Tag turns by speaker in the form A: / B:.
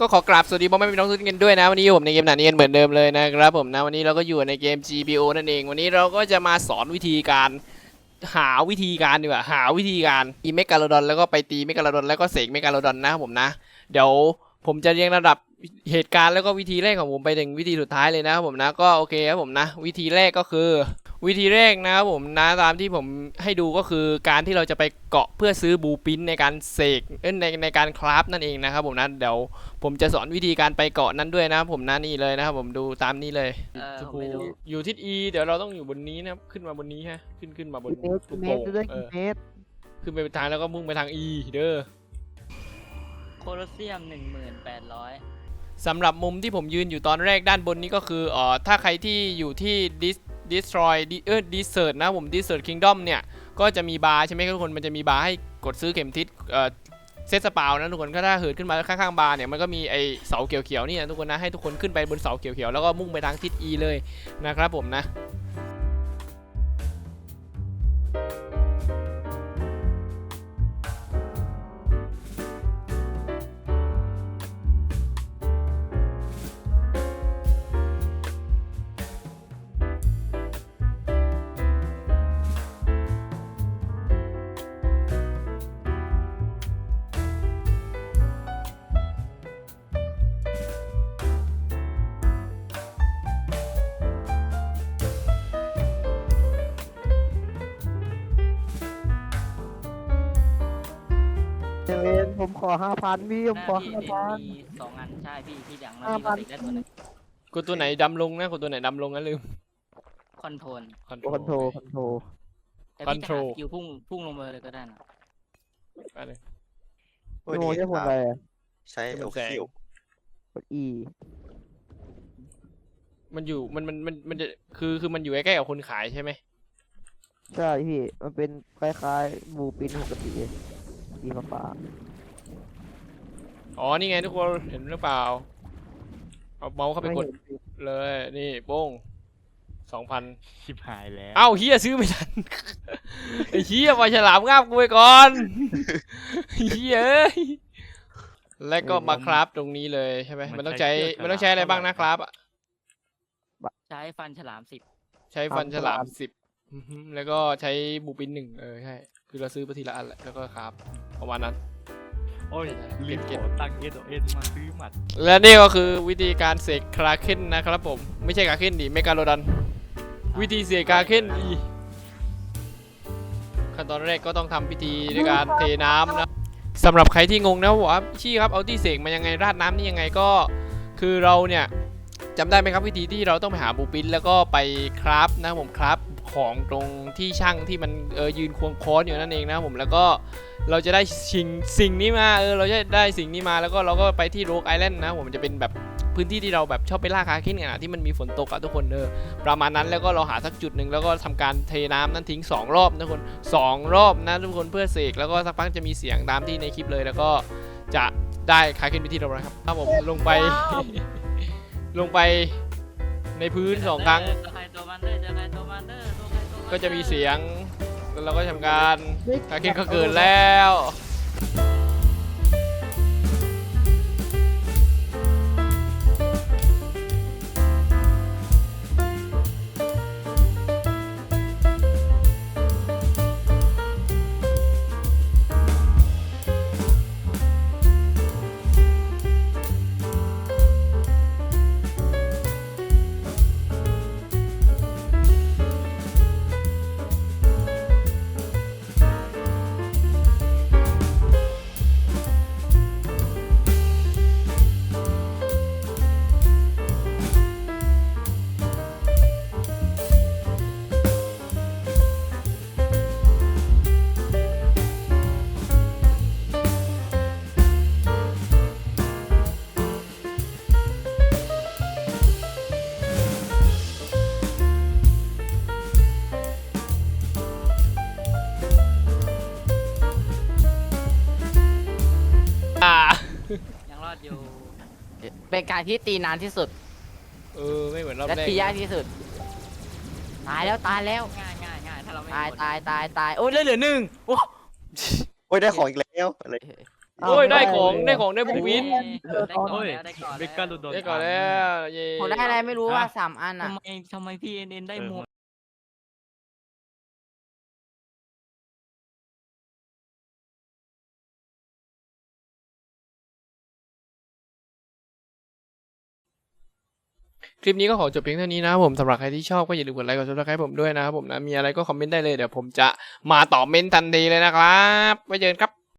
A: ก็ขอกราบสวัสดีพ่อแม่พี่น้องทุกท่านกันด้วยนะ วันนี้ผมในเกมหนาเนียนเหมือนเดิมเลยนะครับผมนะวันนี้เราก็อยู่ในเกม GBO นั่นเอง วันนี้เราก็จะมาสอนวิธีการหาวิธีการดีกว่าหาวิธีการอีเมกาโลดอนแล้วก็ไปตีเมกาโลดอนแล้วก็เสกเมกาโลดอนนะครับผมนะ เดี๋ยวผมจะเรียงระดับเหตุการณ์แล้วก็วิธีแรกของผมไปถึงวิธีสุดท้ายเลยนะครับผมนะก็โอเคครับผมนะ วิธีแรกก็คือ วิธีแรกนะครับผมนะตามที่ผมให้ดูก็คือการที่เราจะไปเกาะเพื่อซื้อบูปินในการเสกเอ้ยในในการคราฟนั่นเองนะครับผมนะเดี๋ยวผมจะสอนวิธีการไปเกาะนั้นด้วยนะครับผมนะนี่เลยนะครับผมดูตามนี้เลย
B: เออ
A: โอ้โห
B: ผมไม่รู้
A: อยู่ทิศ E เดี๋ยวเราต้องอยู่บนนี้นะครับขึ้นมาบนนี้ฮะขึ้นขึ้นมาบน
C: กี่เมตร
A: ลู
C: กี่
A: ก
C: เม
A: โป่
C: ต
A: ง
C: รด้วย
A: เอ
C: กี่
A: อ
C: เมตร
A: ขึ้นไปทางแล้วก็มุ่งไปทาง E เด้อ
B: โคลอสเซียมหนึ่งหมื่นแปดร้อย
A: สำหรับมุมที่ผมยืนอยู่ตอนแรกด้านบนนี้ก็คือเอ่อถ้าใครที่อยู่ที่ dis destroy เออ desert นะผม desert kingdom เนี่ย ก็จะมีบาร์ใช่ไหมทุกคนมันจะมีบาร์ให้กดซื้อเข็มทิศเออเซตสปาวนะทุกคนก็ถ้าเหินขึ้นมาข้างๆบาร์เนี่ยมันก็มีไอเสาเขียวๆนี่นะทุกคนนะให้ทุกคนขึ้นไปบนเสาเขียวๆแล้วก็มุ่งไปทางทิศ E เลยนะครับผมนะ
C: เจเวนผมขอห้าพันพี่ผม
B: หน้า
C: ขอ
B: พี่
C: ห้า
B: เด่น
C: พัน
B: มีสองอันใช่พี่พี่อย่างนั้น
C: ห้า
B: พี่
C: พั
B: ก็
C: น
B: ติดได้ตัวหนึง
A: กดตัวไหนดำลงนะกดตัวไหนดำลงนะลืม
B: คอนโทรล
C: คอนโทรคอนโทร
B: แต่พี่จะหา
A: Control
B: สกิลพุ่งพุ่งลงมาเลยก็ได้นะ
A: ไปเลย
C: พี่โมใช้ผลอะไรอะ
D: ใช้
A: ให้มัน
D: โอ
A: แสง
D: คิว
C: กด E
A: มันอยู่มันมันมันมันจะคือคือมันอยู่ใกล้ๆกับคนขายใช่ไหม
C: ใช่พี่ มันเป็นคล้ายๆบูปินปกติ สีฟ้า
A: อ๋อ นี่ไงทุกคน เห็นหรือเปล่า เอาเมาส์
C: ๆ
A: เข้าไป
C: ไม่
A: กด
C: เห็นพี่
A: เลย นี่โป้งสองพัน
E: ชิบหายแล้ว
A: เอ้าเฮียซื้อไม่ทัน ไอ้เฮียปล่อยฉลามงาบกูไปก่อนเฮียเอ้ยแล้วก็มาคราฟตรงนี้เลยใช่ไหมมันต้องใช้มันต้องใช้อะไรบ้างนะครับอะ
B: ใช้ฟันฉลามสิบ
A: ใช้ฟันฉลามสิบอือฮึแล้วก็ใช้บูปินหนึ่งเออใช่ คือเราซื้อไปทีละอันแหละแล้วก็ครับประมาณนั้น
E: โอ้ยลืม
A: เก็บ
E: ขอตังค์เอสเอ็นมาซื้อหมัด
A: และนี่ก็คือวิธีการเสกคราเคนนะครับผม ไม่ใช่คราเคนดิเมกาโลดอนวิธีเสกคราเคนอีขั้นตอนแรกก็ต้องทำพิธีด้วยการเทน้ำนะสำหรับใครที่งงนะว่าชี่ครับเอาที่เสกมายังไงราดน้ำนี่ยังไงก็ คือเราเนี่ย จำได้ไหมครับวิธีที่เราต้องไปหาบูปินแล้วก็ไปคราฟนะครับผมคราฟของตรงที่ช่างที่มันเออยืนควงค้อนอยู่นั่นเองนะครับผมแล้วก็เราจะได้สิ่งสิ่งนี้มาเออเราจะได้สิ่งนี้มาแล้วก็เราก็ไปที่โรกไอแลนด์นะผมจะเป็นแบบพื้นที่ที่เราแบบชอบไปล่าคาเคนกันะที่มันมีฝนตกอะทุกคนเออประมาณนั้นแล้วก็เราหาสักจุดหนึ่งแล้วก็ทำการเทน้ำนั้นทิ้งสองรอบนะทุกคนสองรอบนะทุกคนเพื่อเสกแล้วก็สักพักจะมีเสียงตามที่ในคลิปเลย แล้วก็จะได้คาเคนไปที่เรานะครับครับผมลงไป ลงไปในพื้นสองครั้ง
B: ตัวใครตัวมันเด้อตัวใครตัวมันเด้อตัวใครตัวมัน
A: ก็จะมีเสียง แล้วเราก็ทำการคาเคนก็เกิดแล้ว อ
B: ดอยู่
F: เป็นการที่ตีนานที่สุด
A: เออไม่เหมือนรอบ
F: และ
A: แรก
F: ตียากที่สุด ตายแล้วตายแล้ว
B: ง่ายง่ายง่ายถ้าเราไม่
F: ตาย
B: กด
F: ตายตายตายโอ้ยเหลือเหลือหนึ่งโอ้
D: โอ้ยได้ของอีกแล้วอะไร
C: อ้าว
A: โอ้ยได้
C: ม่
A: ของ
C: เลย
A: ได้ของได้บูวิน
B: ได้ก่อน
E: โอ้ย
B: แล้วได้ก่อน
E: เบกาโดนโดน
A: ได้ก่อนแล้วเย้
F: ผมได้อะไรไม่รู้ว่าสามอันอะ
B: ทำไมทำไมพี่เอ็นเอ็นได้หมว
A: ลิปนี้ก็ขอจบเพียงเท่านี้นะครับผมสำหรับใครที่ชอบก็อย่าลืมกดไลค์กดซับสไครต์ผมด้วยนะครับผมนะมีอะไรก็คอมเมนต์ได้เลยเดี๋ยวผมจะมาตอบเมนต์ทันทีเลยนะครับไว้เจอกันครับ